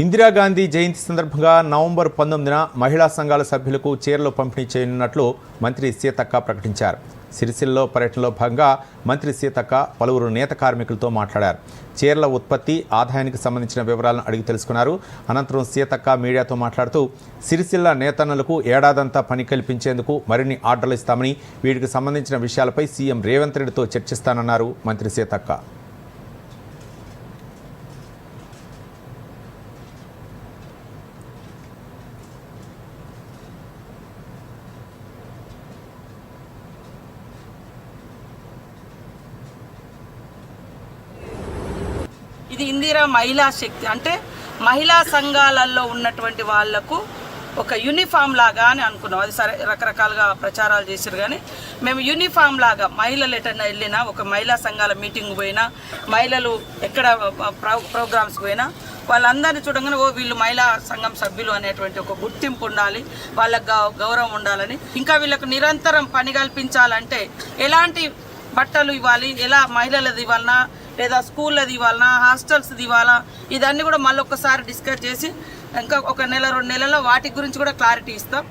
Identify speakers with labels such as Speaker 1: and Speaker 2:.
Speaker 1: ఇందిరాగాంధీ జయంతి సందర్భంగా నవంబర్ పంతొమ్మిదిన మహిళా సంఘాల సభ్యులకు చీరలు పంపిణీ చేయనున్నట్లు మంత్రి సీతక్క ప్రకటించారు. సిరిసిల్లో పర్యటనలో భాగంగా మంత్రి సీతక్క పలువురు నేత కార్మికులతో మాట్లాడారు. చీరల ఉత్పత్తి ఆదాయానికి సంబంధించిన వివరాలను అడిగి తెలుసుకున్నారు. అనంతరం సీతక్క మీడియాతో మాట్లాడుతూ సిరిసిల్ల నేతన్నలకు ఏడాదంతా పని కల్పించేందుకు మరిన్ని ఆర్డర్లు ఇస్తామని వీటికి సంబంధించిన విషయాలపై సీఎం రేవంత్ రెడ్డితో చర్చిస్తానన్నారు మంత్రి సీతక్క.
Speaker 2: ఇది ఇందిరా మహిళా శక్తి. అంటే మహిళా సంఘాలలో ఉన్నటువంటి వాళ్ళకు ఒక యూనిఫామ్ లాగా అని అనుకున్నాం. అది సరే రకరకాలుగా ప్రచారాలు చేశారు కానీ మేము యూనిఫామ్ లాగా మహిళలు ఎటన్నా వెళ్ళినా ఒక మహిళా సంఘాల మీటింగ్ పోయినా మహిళలు ఎక్కడ ప్రోగ్రామ్స్ పోయినా వాళ్ళందరినీ చూడగానే ఓ వీళ్ళు మహిళా సంఘం సభ్యులు అనేటువంటి ఒక గుర్తింపు ఉండాలి వాళ్ళకు గౌ- గౌరవం ఉండాలని. ఇంకా వీళ్ళకు నిరంతరం పని కల్పించాలంటే ఎలాంటి బట్టలు ఇవ్వాలి ఎలా మహిళలది ఇవ్వాలన్నా లేదా స్కూళ్ళది ఇవ్వాలన్నా హాస్టల్స్ది ఇవ్వాలా ఇదన్నీ కూడా మళ్ళీ ఒక్కసారి డిస్కస్ చేసి ఇంకా ఒక నెల రెండు నెలల్లో వాటి గురించి కూడా క్లారిటీ ఇస్తాం.